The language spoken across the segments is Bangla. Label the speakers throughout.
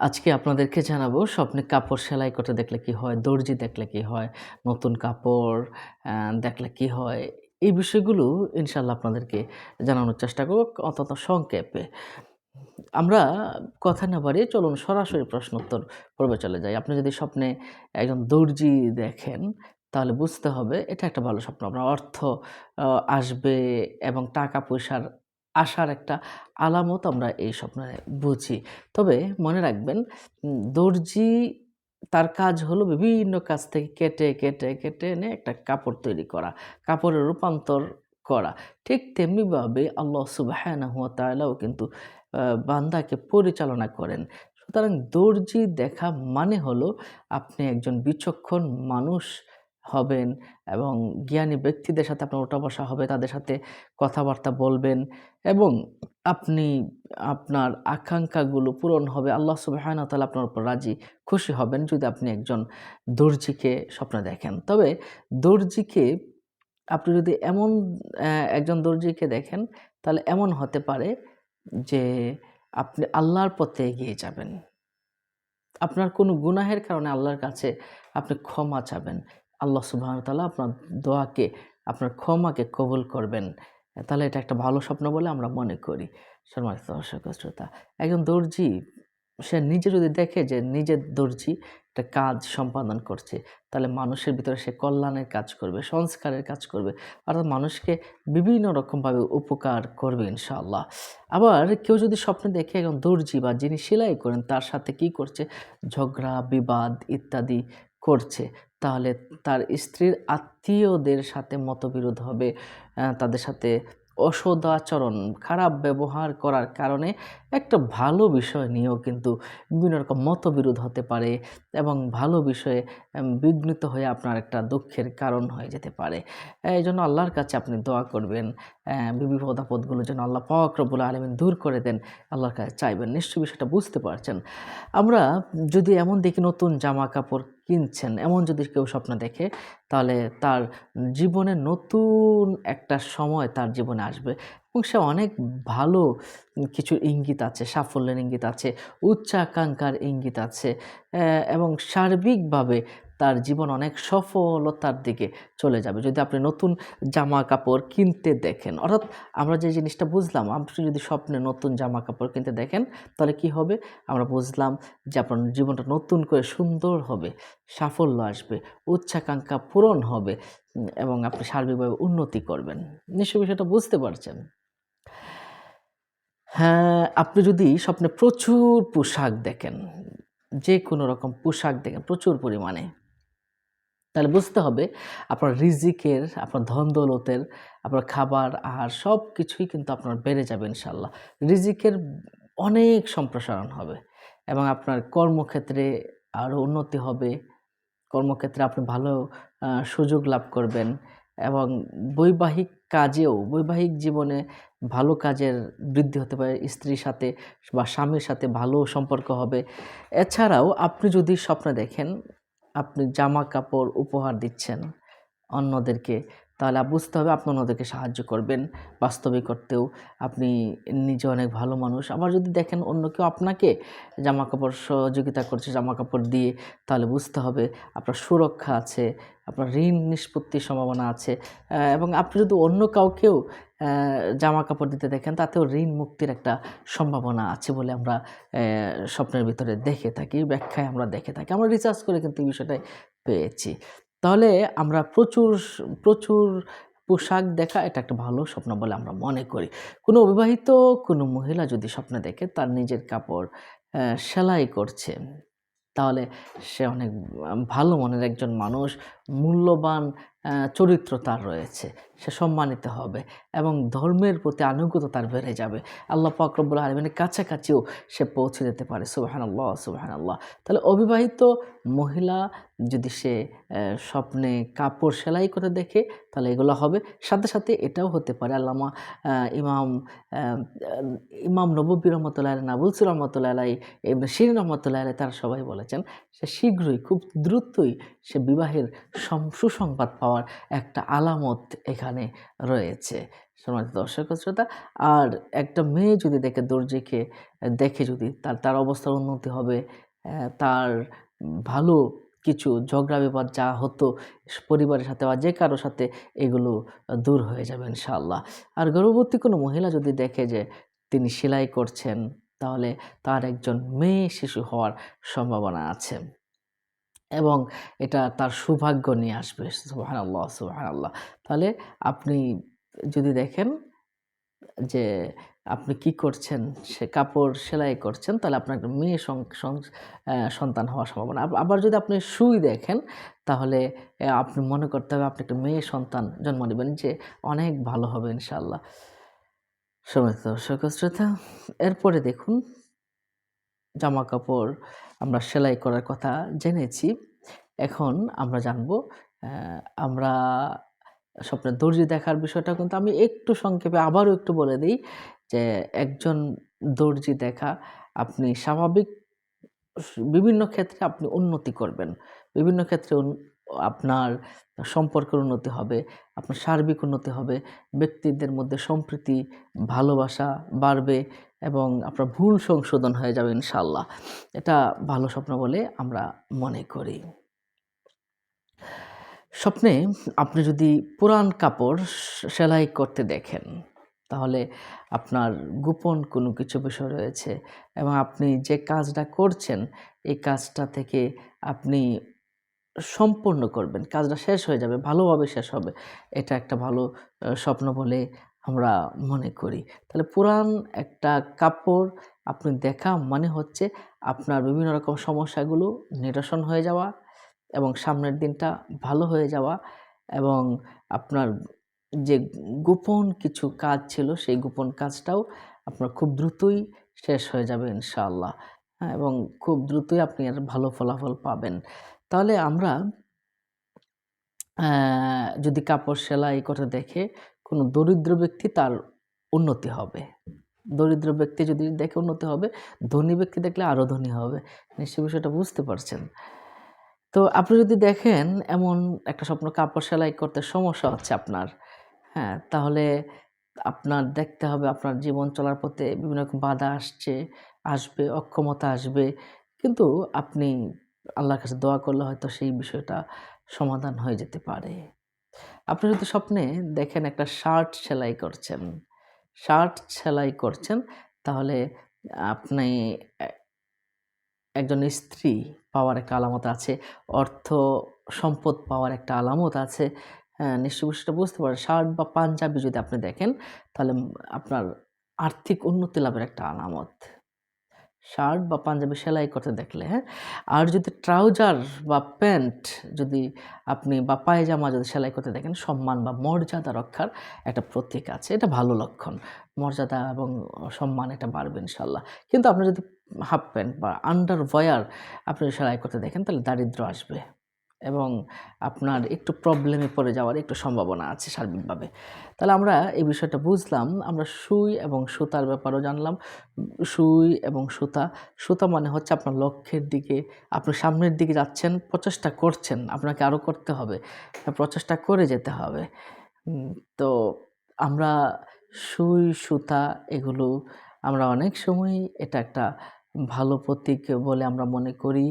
Speaker 1: আজকে আপনাদেরকে জানাব স্বপ্নে কাপড় সেলাই করতে দেখলে কি হয়, দর্জি দেখলে কি হয়, নতুন কাপড় দেখলে কি হয়। এই বিষয়গুলো ইনশাল্লাহ আপনাদেরকে জানানোর চেষ্টা করব অন্তত সংক্ষেপে। আমরা কথা না বাড়িয়ে চলুন সরাসরি প্রশ্ন উত্তর পর্বে চলে যাই। আপনি যদি স্বপ্নে একজন দর্জি দেখেন তাহলে বুঝতে হবে এটা একটা ভালো স্বপ্ন। আপনার অর্থ আসবে এবং টাকা-পয়সার আসার একটা আলামত আমরা এই স্বপ্নে বুঝি। তবে মনে রাখবেন দর্জি তার কাজ হলো বিভিন্ন কাজ থেকে কেটে, কেটে, কেটে এনে একটা কাপড় তৈরি করা। কাপড়ের রূপান্তর করা। ঠিক তেমনিভাবে আল্লাহ সুবহানাহু ওয়া তাআলাও কিন্তু বান্দাকে পরিচালনা করেন। সুতরাং দর্জি দেখা মানে হলো আপনি একজন বিচক্ষণ মানুষ হবেন এবং জ্ঞানী ব্যক্তিদের সাথে আপনার ওঠা-বসা হবে, তাদের সাথে কথাবার্তা বলবেন এবং আপনি আপনার আকাঙ্ক্ষাগুলো পূরণ হবে। আল্লাহ সুবহানাহু ওয়া তাআলা আপনার উপর রাজি খুশি হবেন যদি আপনি একজন দর্জিকে স্বপ্ন দেখেন। তবে দর্জিকে আপনি যদি এমন একজন দর্জিকে দেখেন তাহলে এমন হতে পারে যে আপনি আল্লাহর পথে এগিয়ে যাবেন। আপনার কোনো গুনাহের কারণে আল্লাহর কাছে আপনি ক্ষমা চাবেন। আল্লাহ তাআলা আপনার দোয়াকে, আপনার ক্ষমাকে কবুল করবেন। তাহলে এটা একটা ভালো স্বপ্ন বলে আমরা মনে করি। সম্মানিত দর্শক শ্রোতা, একজন দর্জি সে নিজে যদি দেখে যে নিজের দর্জি একটা কাজ সম্পাদন করছে, তাহলে মানুষের ভিতরে সে কল্যাণের কাজ করবে, সংস্কারের কাজ করবে। অর্থাৎ মানুষকে বিভিন্ন রকমভাবে উপকার করবে ইনশাআল্লাহ। আবার কেউ যদি স্বপ্নে দেখে একজন দর্জি বা যিনি সেলাই করেন তার সাথে কি করছে? ঝগড়া, বিবাদ ইত্যাদি করছে। তাহলে তার স্ত্রীর আত্মীয়দের সাথে মতবিরোধ হবে। তাদের সাথে অসদাচরণ, খারাপ ব্যবহার করার কারণে একটা ভালো বিষয় নিয়েও কিন্তু বিভিন্ন রকম মতবিরোধ হতে পারে এবং ভালো বিষয়ে বিঘ্নিত হয়ে আপনার একটা দুঃখের কারণ হয়ে যেতে পারে। এই জন্য আল্লাহর কাছে আপনি দোয়া করবেন। অ্যা বিপদ-আপদগুলো যেন আল্লাহ পাক রব্বুল আলামিন দূর করে দেন। আল্লাহর কাছে চাইবেন। নিশ্চয়ই বিষয়টা বুঝতে পারছেন। আমরা যদি এমন দেখি নতুন জামা-কাপড় কিনছেন, এমন যদি কেউ স্বপ্ন দেখে তাহলে তার জীবনে নতুন একটা সময় তার জীবনে আসবে। এবং সে অনেক ভালো কিছু ইঙ্গিত আছে, সাফল্যের ইঙ্গিত আছে, উচ্চাকাঙ্ক্ষার ইঙ্গিত আছে এবং সার্বিকভাবে তার জীবন অনেক সফলতার দিকে চলে যাবে। যদি আপনি নতুন জামা-কাপড় কিনতে দেখেন। অর্থাৎ আমরা যে জিনিসটা বুঝলাম, আপনি যদি স্বপ্নে নতুন জামা-কাপড় কিনতে দেখেন তাহলে কি হবে? আমরা বুঝলাম যে আপনার জীবনটা নতুন করে সুন্দর হবে, সাফল্য আসবে, উচ্চাকাঙ্ক্ষা পূরণ হবে এবং আপনি সার্বিকভাবে উন্নতি করবেন। নিশ্চয়ই বিষয়টা বুঝতে পারছেন। হ্যাঁ, আপনি যদি স্বপ্নে প্রচুর পোশাক দেখেন, যে কোনো রকম পোশাক দেখেন প্রচুর পরিমাণে তাহলে বুঝতে হবে আপনার রিজিকের, আপনার ধন-দৌলতের, আপনার খাবার, আহার সবকিছুই কিন্তু আপনার বেড়ে যাবে ইনশাল্লাহ রিজিকের অনেক সম্প্রসারণ হবে এবং আপনার কর্মক্ষেত্রে আরও উন্নতি হবে। কর্মক্ষেত্রে আপনি ভালো সুযোগ লাভ করবেন এবং বৈবাহিক কাজেও, বৈবাহিক জীবনে ভালো কাজের বৃদ্ধি হতে পারে। স্ত্রীর সাথে বা স্বামীর সাথে ভালো সম্পর্ক হবে। এছাড়াও আপনি যদি স্বপ্নে দেখেন আপনি জামা-কাপড় উপহার দিচ্ছেন অন্যদেরকে, তাহলে বুঝতে হবে আপনি অন্যদেরকে সাহায্য করবেন বাস্তবিক অর্থেও। আপনি নিজে অনেক ভালো মানুষ। আবার যদি দেখেন অন্য কেউ আপনাকে জামা-কাপড় সহযোগিতা করছে জামা-কাপড় দিয়ে, তাহলে বুঝতে হবে আপনার সুরক্ষা আছে, আপনার ঋণ নিষ্পত্তির সম্ভাবনা আছে এবং আপনি যদি অন্য কাউকেও অ্যা জামা-কাপড় দিতে দেখেন তাতেও ঋণ মুক্তির একটা সম্ভাবনা আছে বলে আমরা স্বপ্নের ভিতরে দেখে থাকি, ব্যাখ্যায় আমরা দেখে থাকি। আমরা রিসার্চ করে কিন্তু এই বিষয়টাই পেয়েছি। তাহলে আমরা প্রচুর, প্রচুর পোশাক দেখা এটা একটা ভালো স্বপ্ন বলে আমরা মনে করি। কোনো অবিবাহিত কোনো মহিলা যদি স্বপ্ন দেখে তার নিজের কাপড় সেলাই করছে, তাহলে সে অনেক ভালো মনের একজন মানুষ, মূল্যবান চরিত্র তার রয়েছে। সে সম্মানিত হবে এবং ধর্মের প্রতি আনুগত তার বেড়ে যাবে। আল্লাহ পাক রব্বুল আলামিনের কাছাকাছিও সে পৌঁছে যেতে পারে। সুবহানাল্লাহ, সুবহানাল্লাহ। তাহলে অবিবাহিত মহিলা যদি সে স্বপ্নে কাপড় সেলাই করে দেখে তাহলে এগুলো হবে। সাথে, সাথে এটাও হতে পারে আল্লামা ইমাম ইমাম নববী রহমাতুল্লাহি আলাইহি, নাবলসী রহমাতুল্লাহি ইবনে সিরিন রহমাতুল্লাহি আলাইহি তারা সবাই বলেছেন সে শীঘ্রই খুব দ্রুতই সে বিবাহের সুসংবাদ পাওয়ার একটা আলামত এখানে রয়েছে। সম্মানিত দর্শক শ্রোতা, আর একটা মেয়ে যদি দেখে, দর্জিকে দেখে যদি তার তার অবস্থার উন্নতি হবে তার ভালো কিছু ঝগড়া, বিবাদ যা হতো পরিবারের সাথে বা যে কারোর সাথে, এগুলো দূর হয়ে যাবে ইনশাআল্লাহ আর গর্ভবতী কোনো মহিলা যদি দেখে যে তিনি সেলাই করছেন, তাহলে তার একজন মেয়ে শিশু হওয়ার সম্ভাবনা আছে এবং এটা তার সৌভাগ্য নিয়ে আসবে। সুহান আল্লাহ সুহান আল্লাহ তাহলে আপনি যদি দেখেন যে আপনি কি করছেন, সে কাপড় সেলাই করছেন, তাহলে আপনার একটা মেয়ে সন্তান হওয়ার সম্ভাবনা। আবার যদি আপনি সুই দেখেন, তাহলে আপনি মনে করতে হবে আপনি একটা মেয়ে সন্তান জন্ম নেবেন যে অনেক ভালো হবে ইনশাল্লাহ সমিত দর্শক শ্রোতা, এরপরে দেখুন জামা কাপড় আমরা সেলাই করার কথা জেনেছি। এখন আমরা জানব আমরা স্বপ্নের দর্জি দেখার বিষয়টা কিন্তু আমি একটু সংক্ষেপে আবারও একটু বলে দিই যে একজন দর্জি দেখা আপনি স্বাভাবিক বিভিন্ন ক্ষেত্রে আপনি উন্নতি করবেন। বিভিন্ন ক্ষেত্রে আপনার সম্পর্কের উন্নতি হবে, আপনার সার্বিক উন্নতি হবে, ব্যক্তিদের মধ্যে সম্প্রীতি, ভালোবাসা বাড়বে এবং আপনার ভুল সংশোধন হয়ে যাবে ইনশাল্লাহ এটা ভালো স্বপ্ন বলে আমরা মনে করি। স্বপ্নে আপনি যদি পুরান কাপড় সেলাই করতে দেখেন, তাহলে আপনার গোপন কোনো কিছু বিষয় রয়েছে এবং আপনি যে কাজটা করছেন, এই কাজটা থেকে আপনি সম্পূর্ণ করবেন। কাজটা শেষ হয়ে যাবে, ভালোভাবে শেষ হবে। এটা একটা ভালো স্বপ্ন বলে আমরা মনে করি। তাহলে পুরান একটা কাপড় আপনি দেখা মানে হচ্ছে আপনার বিভিন্ন রকম সমস্যাগুলো নিরসন হয়ে যাওয়া এবং সামনের দিনটা ভালো হয়ে যাওয়া এবং আপনার যে গোপন কিছু কাজ ছিল সেই গোপন কাজটাও আপনার খুব দ্রুতই শেষ হয়ে যাবে ইনশাআল্লাহ। হ্যাঁ এবং খুব দ্রুতই আপনি আর ভালো ফলাফল পাবেন। তাহলে আমরা যদি কাপড় সেলাই করতে দেখে কোনো দরিদ্র ব্যক্তি তার উন্নতি হবে। দরিদ্র ব্যক্তি যদি দেখে উন্নতি হবে, ধনী ব্যক্তি দেখলে আরও ধনী হবে। নিশ্চয় বিষয়টা বুঝতে পারছেন। তো আপনি যদি দেখেন এমন একটা স্বপ্ন কাপড় সেলাই করতে সমস্যা হচ্ছে আপনার হ্যাঁ তাহলে আপনার দেখতে হবে আপনার জীবন চলার পথে বিভিন্ন রকম বাধা আসছে, আসবে, অক্ষমতা আসবে। কিন্তু আপনি আল্লাহর কাছে দোয়া করলে হয়তো সেই বিষয়টা সমাধান হয়ে যেতে পারে। আপনি যদি স্বপ্নে দেখেন একটা শার্ট সেলাই করছেন, শার্ট সেলাই করছেন, তাহলে আপনি একজন স্ত্রী পাওয়ার একটা আলামত আছে, অর্থ সম্পদ পাওয়ার একটা আলামত আছে। হ্যাঁ নিশ্চয়ই সেটা বুঝতে পারেন। শার্ট বা পাঞ্জাবি যদি আপনি দেখেন, তাহলে আপনার আর্থিক উন্নতি লাভের একটা আলামত। শার্ট বা পাঞ্জাবি সেলাই করতে দেখলে হ্যাঁ? আর যদি ট্রাউজার বা প্যান্ট যদি আপনি বা পায়জামা যদি সেলাই করতে দেখেন, সম্মান বা মর্যাদা রক্ষার একটা প্রতীক আছে। এটা ভালো লক্ষণ। মর্যাদা এবং সম্মান এটা বাড়বে ইনশাল্লাহ। কিন্তু আপনি যদি হাফ প্যান্ট বা আন্ডার ওয়ার আপনি সেলাই করতে দেখেন, তাহলে দারিদ্র আসবে। এবং আপনার একটু প্রবলেমে পড়ে যাওয়ার একটু সম্ভাবনা আছে সার্বিকভাবে। তাহলে আমরা এই বিষয়টা বুঝলাম, আমরা সুই এবং সুতার ব্যাপারেও জানলাম। সুই এবং সুতা সুতা মানে হচ্ছে আপনার লক্ষ্যের দিকে, আপনি সামনের দিকে যাচ্ছেন, প্রচেষ্টা করছেন, আপনাকে আরও করতে হবে, প্রচেষ্টা করে যেতে হবে। তো আমরা সুই, সুতা এগুলো আমরা অনেক সময় এটা একটা ভালো প্রতীক বলে আমরা মনে করি।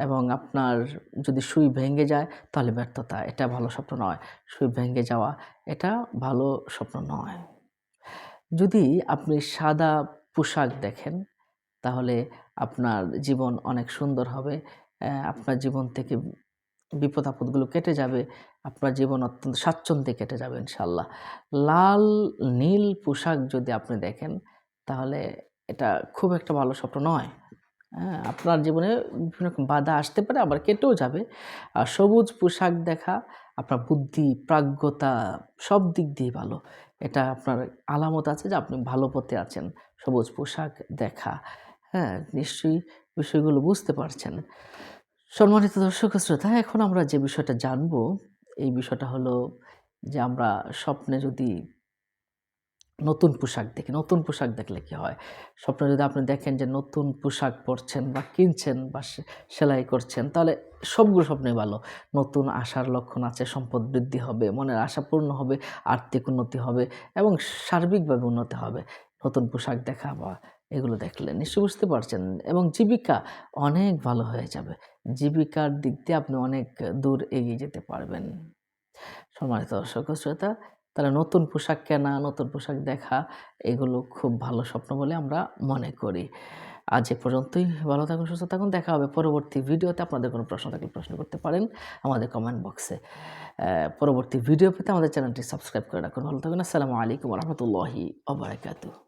Speaker 1: এবং আপনার যদি সুই ভেঙে যায়, তাহলে ব্যর্থতা, এটা ভালো স্বপ্ন নয়। সুই ভেঙে যাওয়া, এটা ভালো স্বপ্ন নয়। যদি আপনি সাদা পোশাক দেখেন, তাহলে আপনার জীবন অনেক সুন্দর হবে। আপনার জীবন থেকে বিপদ আপদগুলো কেটে যাবে। আপনার জীবন অত্যন্ত স্বাচ্ছন্দ্যে কেটে যাবে ইনশাল্লাহ লাল, নীল পোশাক যদি আপনি দেখেন, তাহলে এটা খুব একটা ভালো স্বপ্ন নয়। হ্যাঁ আপনার জীবনে বিভিন্ন রকম বাধা আসতে পারে, আবার কেটেও যাবে। আর সবুজ পোশাক দেখা, আপনার বুদ্ধি, প্রাজ্ঞতা সব দিক দিয়ে ভালো। এটা আপনার আলামত আছে যে আপনি ভালো পথে আছেন। সবুজ পোশাক দেখা হ্যাঁ নিশ্চয়ই বিষয়গুলো বুঝতে পারছেন। সম্মানিত দর্শক শ্রোতা, এখন আমরা যে বিষয়টা জানব, এই বিষয়টা হলো যে আমরা স্বপ্নে যদি নতুন পোশাক দেখি, নতুন পোশাক দেখলে কি হয়? স্বপ্ন যদি আপনি দেখেন যে নতুন পোশাক পরছেন বা কিনছেন বা সেলাই করছেন, তাহলে সবগুলো স্বপ্নই ভালো। নতুন আশার লক্ষণ আছে, সম্পদ বৃদ্ধি হবে, মনের আশা পূর্ণ হবে, আর্থিক উন্নতি হবে এবং সার্বিকভাবে উন্নতি হবে। নতুন পোশাক দেখা বা এগুলো দেখলে নিশ্চয়ই বুঝতে পারছেন এবং জীবিকা অনেক ভালো হয়ে যাবে। জীবিকার দিক দিয়ে আপনি অনেক দূর এগিয়ে যেতে পারবেন। সম্মানিত দর্শক শ্রোতা তাহলে নতুন পোশাক কেনা, নতুন পোশাক দেখা, এগুলো খুব ভালো স্বপ্ন বলে আমরা মনে করি। আজ এ পর্যন্তই। ভালো থাকুন, সুস্থ থাকুন। দেখা হবে পরবর্তী ভিডিওতে। আপনাদের কোনো প্রশ্ন থাকলে প্রশ্ন করতে পারেন আমাদের কমেন্ট বক্সে পরবর্তী ভিডিও পেতে আমাদের চ্যানেলটি সাবস্ক্রাইব করে রাখুন। ভালো থাকুন। আসসালামু আলাইকুম রহমতুল্লাহি ওবরাকাতুহ